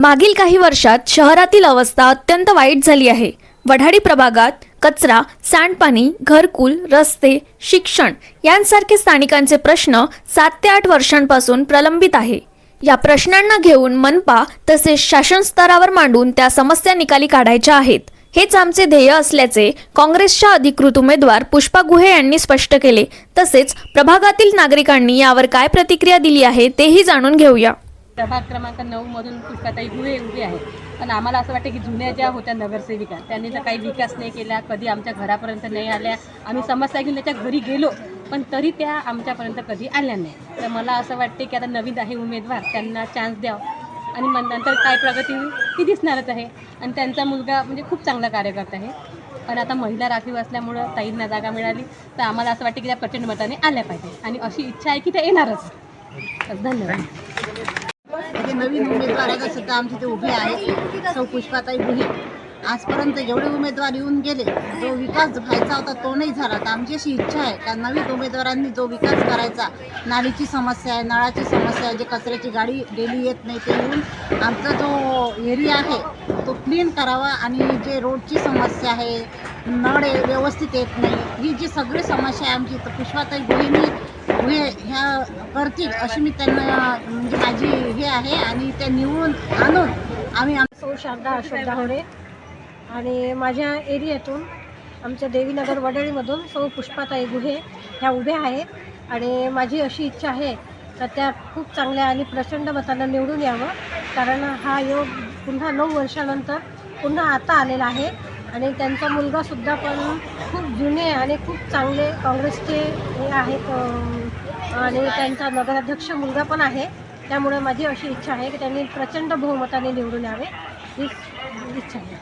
मागील काही वर्षात शहरातील अवस्था अत्यंत वाईट झाली आहे. वढाडी प्रभागात कचरा सांडपाणी घरकुल रस्ते शिक्षण यांसारखे स्थानिकांचे प्रश्न सात ते आठ वर्षांपासून प्रलंबित आहे. या प्रश्नांना घेऊन मनपा तसेच शासन स्तरावर मांडून त्या समस्या निकाली काढायच्या आहेत. हेच आमचे ध्येय असल्याचे काँग्रेसच्या अधिकृत उमेदवार पुष्पा गुहे यांनी स्पष्ट केले. तसेच प्रभागातील नागरिकांनी यावर काय प्रतिक्रिया दिली आहे तेही जाणून घेऊया. प्रभाग क्रमांक नऊमधून पुष्पाताई गुहे उभी आहे पण आम्हाला असं वाटतं की जुन्या ज्या होत्या नगरसेविका त्यांनी तर काही विकास नाही केला कधी आमच्या घरापर्यंत नाही आल्या. आम्ही समस्या घेऊन त्याच्या घरी गेलो पण तरी त्या आमच्यापर्यंत कधी आल्या नाही. तर मला असं वाटते की आता नवीन आहे उमेदवार त्यांना चान्स द्यावं. आणि मग नंतर काय प्रगती होईल ती दिसणारच आहे. आणि त्यांचा मुलगा म्हणजे खूप चांगला कार्यकर्ता आहे. पण आता महिला राखीव असल्यामुळं ताईंना जागा मिळाली. तर आम्हाला असं वाटतं की त्या प्रचंड मताने आल्या पाहिजे आणि अशी इच्छा आहे की त्या येणारच. धन्यवाद. म्हणजे नवीन उमेदवार सुद्धा आमचे ते उभे आहेत सौ पुष्पाताई गुहे आजपर्यंत जेवढे उमेदवार येऊन गेले जो विकास व्हायचा होता तो नाही झाला. तर आमची अशी इच्छा आहे का नवीन उमेदवारांनी जो विकास करायचा नालीची समस्या आहे नळाची समस्या आहे जे कचऱ्याची गाडी डेली येत नाही ते येऊन आमचा जो एरिया आहे तो क्लीन करावा आणि जे रोडची समस्या आहे नळ आहे, व्यवस्थित येत नाही ही जी सगळी समस्या आहे आमची तर पुष्पाताई गुहेनी गुहे ह्या करतील अशी मी त्यांना म्हणजे माझी हे आहे आणि त्या निवडून आणून आम्ही सौ शारदा अशोक दाहोडे आणि माझ्या एरियातून आमच्या देवीनगर वडळीमधून सौ पुष्पाताई गुहे ह्या उभ्या आहेत. आणि माझी अशी इच्छा आहे तर त्या खूप चांगल्या आणि प्रचंड मतांना निवडून यावं. कारण हा योग पुन्हा नऊ वर्षानंतर पुन्हा आता आलेला आहे. आणि त्यांचा मुलगासुद्धा पण खूप जुने आणि खूप चांगले काँग्रेसचे हे आहेत आणि त्यांचा नगराध्यक्ष मुलगा पण आहे. त्यामुळे माझी अशी इच्छा आहे की त्यांनी प्रचंड बहुमताने निवडून यावे. हीच इच्छा आहे.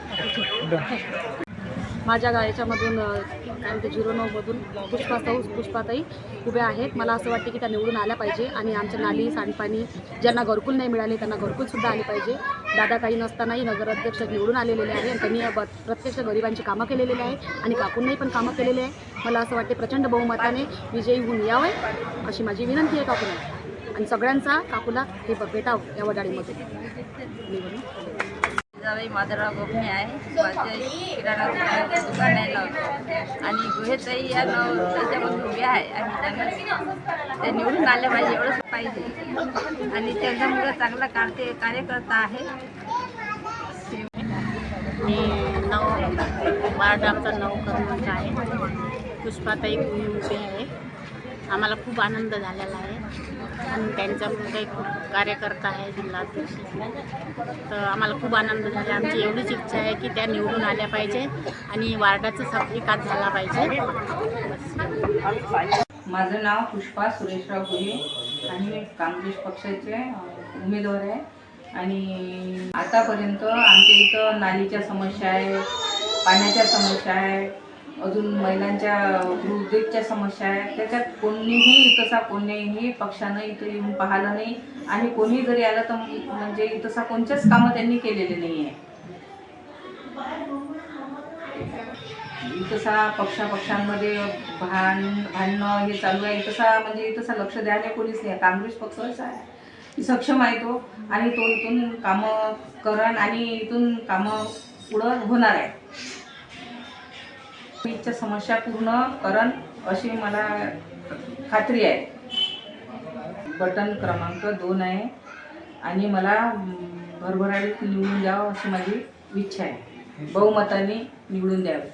माझ्या याच्यामधून काय म्हणते झिरो नऊमधून पुष्पाताऊ पुष्पाताई उभ्या आहेत. मला असं वाटतं की त्या निवडून आल्या पाहिजे आणि आमच्या नाली सांडपाणी ज्यांना घरकुल नाही मिळाले त्यांना घरकुलसुद्धा आले पाहिजे. दादा काही नसतानाही नगराध्यक्ष निवडून आलेले आहे आणि त्यांनी ब- प्रत्यक्ष गरिबांची कामं केलेली आहे आणि काकूंनाही पण कामं केलेली आहे मला असं वाटते प्रचंड बहुमताने विजयी होऊन यावे अशी माझी विनंती आहे काकूला आणि सगळ्यांचा काकूला हे ब- भेटावं या वडाळीमध्ये. जावई माधवराव गोपणे आहे. माझे किराणा दुकान आहे आणि गुहेताई या नाव त्याच्यामधून उभे आहे. आणि त्यांना ते निवडून आल्या पाहिजे एवढंच पाहिजे. आणि त्यांचा मुलगा चांगला कार्य कार्यकर्ता आहे. मी नऊ वार्ड आमचा नऊ क्रमांक आहे. पुष्पाताई गुहे उभे आहे. आम्हाला खूप आनंद झालेला आहे. आणि त्यांचा मुलगाही खूप कार्यकर्ता आहे जिल्हाध्यक्ष तर आम्हाला खूप आनंद झाला. आमची एवढीच इच्छा आहे की त्या निवडून आल्या पाहिजे आणि वार्डाचा सब विकास झाला पाहिजे. माझं नाव पुष्पा सुरेशराव गुहे आणि मी काँग्रेस पक्षाचे उमेदवार आहे. आणि आतापर्यंत आमच्या इथं नालीच्या समस्या आहे पाण्याच्या समस्या आहे अजून महिलांच्या हृदयच्या समस्या आहेत त्याच्यात कोणीही तसा कोणीही पक्षानं इथं येऊन पाहिलं नाही. आणि कोणी जरी आलं तर म्हणजे तसा कोणत्याच कामं त्यांनी केलेले नाही आहे तसा पक्षापक्षांमध्ये भान भांडणं हे चालू आहे. तसा म्हणजे तसा लक्ष द्यायला कोणीच नाही. काँग्रेस पक्ष असा आहे. सक्षम आहे तो. आणि तो इथून कामं करण आणि इथून कामं पुढं होणार आहे. इथच्या समस्या पूर्ण करण अशी मला खात्री आहे. बटन क्रमांक दोन आहे. आणि मला अं, भरभराटीत निवडून द्यावं अशी माझी इच्छा आहे. बहुमताने निवडून द्यावी.